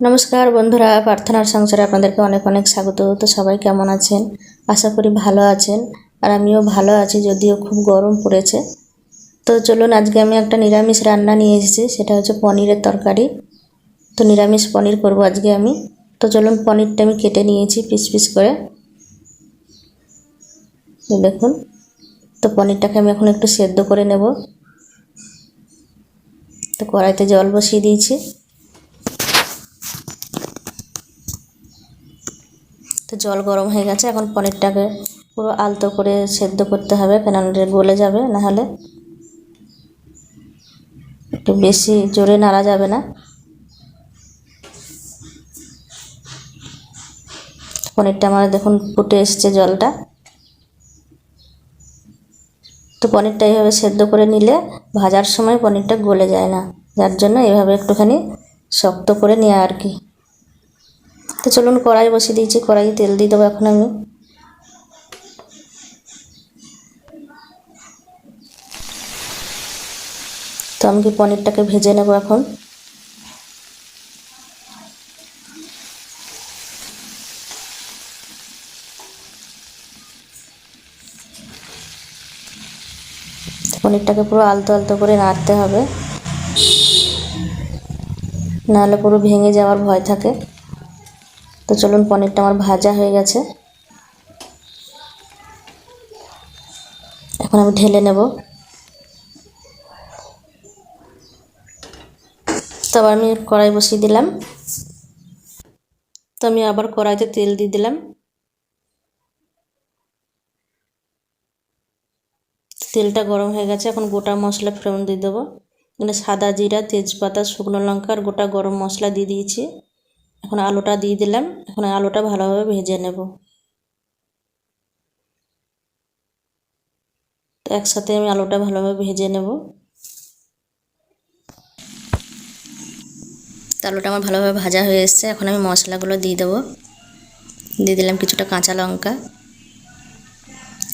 নমস্কার বন্ধুরা, প্রার্থনার সংসারে আপনাদেরকে অনেক অনেক স্বাগত। তো সবাই কেমন আছেন? আশা করি ভালো আছেন, আর আমিও ভালো আছি, যদিও খুব গরম পড়েছে। তো চলুন, আজকে আমি একটা নিরামিষ রান্না নিয়ে এসেছি, সেটা হচ্ছে পনিরের তরকারি। তো নিরামিষ পনির করব আজকে আমি। তো চলুন, পনিরটা আমি কেটে নিয়েছি পিস পিস করে। দেখুন, তো পনিরটাকে আমি এখন একটু সেদ্ধ করে নেব। তো কড়াইতে জল বসিয়ে দিয়েছি। তো জল গরম হয়ে গেছে, এখন পনিরটাকে পুরো আলতো করে সেদ্ধ করতে হবে কেন গলে যাবে, নাহলে একটু বেশি জোরে নাড়া যাবে না। পনিরটা আমার দেখুন ফুটে এসছে জলটা। তো পনিরটা এইভাবে সেদ্ধ করে নিলে ভাজার সময় পনিরটা গলে যায় না, যার জন্য এইভাবে একটুখানি শক্ত করে নেওয়া আর কি। তো চলুন কড়াই বসিয়ে দিয়েছি, কড়াই তেল দিয়ে দেবো এখন আমি। তো আমি কি পনিরটাকে ভেজে নেব এখন? পনিরটাকে পুরো আলতো আলতো করে নাড়তে হবে। নাহলে পুরো ভেঙে যাওয়ার ভয় থাকে। তো চলুন পনিরটা আমার ভাজা হয়ে গেছে। এখন আমি ঢেলে নেব। তো আবার আমি কড়াই বসিয়ে দিলাম। তো আমি আবার কড়াইতে তেল দিয়ে দিলাম। তেলটা গরম হয়ে গেছে, এখন গোটা মশলা ফোড়ন দিয়ে দেবো। এখানে সাদা জিরা, তেজপাতা, শুকনো লঙ্কা আর গোটা গরম মশলা দিয়ে দিয়েছি। এখন আলুটা দিয়ে দিলাম। এখন আলুটা ভালোভাবে ভেজে নেব। একসাথে আমি আলুটা ভালোভাবে ভেজে নেব। আলুটা আমার ভালোভাবে ভাজা হয়ে এসছে। এখন আমি মশলাগুলো দিয়ে দেবো। দিয়ে দিলাম কিছুটা কাঁচা লঙ্কা।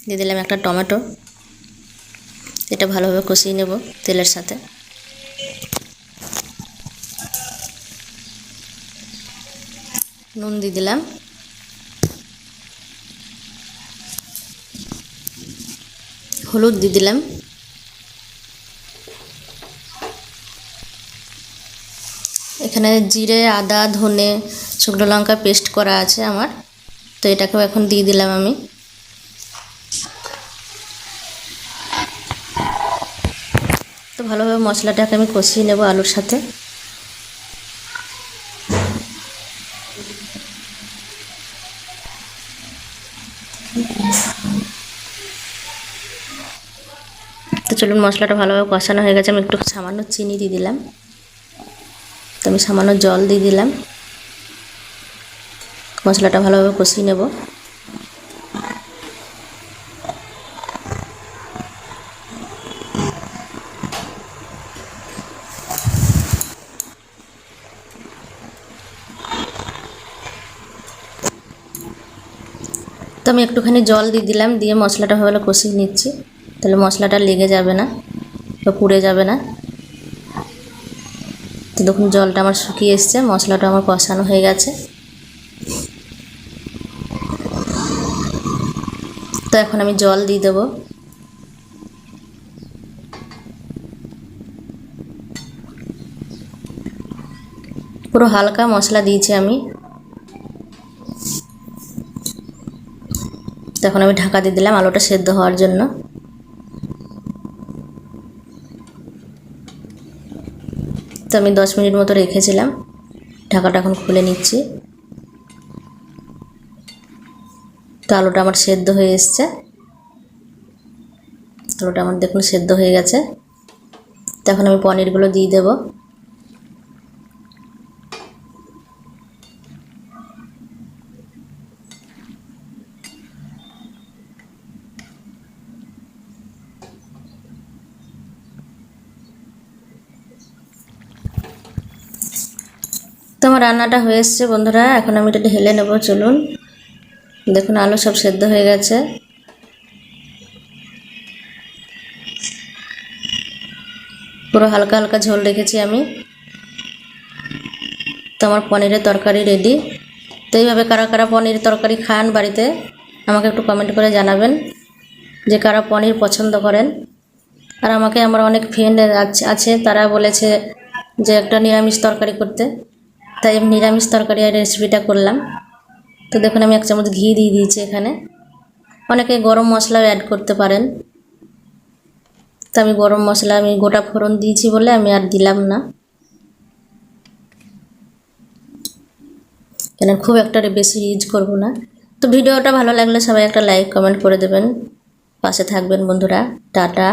দিয়ে দিলাম একটা টমেটো। এটা ভালোভাবে কষিয়ে নেব তেলের সাথে। নুন দিয়ে দিলাম। হলুদ দিয়ে দিলাম। এখানে জিরে, আদা, ধনে, শুকনো লঙ্কা পেস্ট করা আছে আমার। তো এটাকেও এখন দিয়ে দিলাম আমি। তো ভালোভাবে মশলাটাকে আমি কষিয়ে নেব আলুর সাথে। তো চলুন মশলাটা ভালোভাবে কষানো হয়ে গেছে। আমি একটু সামান্য চিনি দিয়ে দিলাম। তো আমি সামান্য জল দিয়ে দিলাম। মশলাটা ভালোভাবে কষিয়ে নেব। তো আমি একটুখানি জল দিয়ে দিলাম, দিয়ে মশলাটা ভালো কষিয়ে নিচ্ছি। তাহলে মশলাটা লেগে যাবে না বা পুড়ে যাবে না। তো দেখুন, জলটা আমার শুকিয়ে এসছে, মশলাটা আমার কষানো হয়ে গেছে। তো এখন আমি জল দিয়ে দেবো। পুরো হালকা মশলা দিয়েছি আমি। তখন আমি ঢাকা দিয়ে দিলাম আলুটা সেদ্ধ হওয়ার জন্য। তো আমি দশ মিনিট মতো রেখেছিলাম। ঢাকাটা এখন খুলে নিচ্ছি। তো আলুটা আমার সেদ্ধ হয়ে এসছে। আলুটা আমার দেখুন সেদ্ধ হয়ে গেছে। তো এখন আমি পনিরগুলো দিয়ে দেবো। আমার রান্নাটা হয়ে এসছে, বন্ধুরা। এখন আমি এটা ঢেলে নেব, চলুন। দেখুন, আলু সব সেদ্ধ হয়ে গেছে। পুরো হালকা হালকা ঝোল রেখেছি আমি। তো আমার পনিরের তরকারি রেডি। তো এইভাবে কারা কারা পনির তরকারি খান বাড়িতে, আমাকে একটু কমেন্ট করে জানাবেন যে কারা পনির পছন্দ করেন। আর আমাকে, আমার অনেক ফ্রেন্ড আছে, তারা বলেছে যে একটা নিরামিষ তরকারি করতে। তাই আমি নিরামিষ তরকারি আর রেসিপিটা করলাম। তো দেখুন, আমি এক চামচ ঘি দিয়ে দিয়েছি এখানে। অনেকে গরম মশলাও অ্যাড করতে পারেন। তো আমি গরম মশলা, আমি গোটা ফোড়ন দিয়েছি বলে আমি আর দিলাম না। কেন, খুব একটা বেশি ইউজ করব না। তো ভিডিওটা ভালো লাগলে সবাই একটা লাইক কমেন্ট করে দেবেন। পাশে থাকবেন বন্ধুরা। টাটা।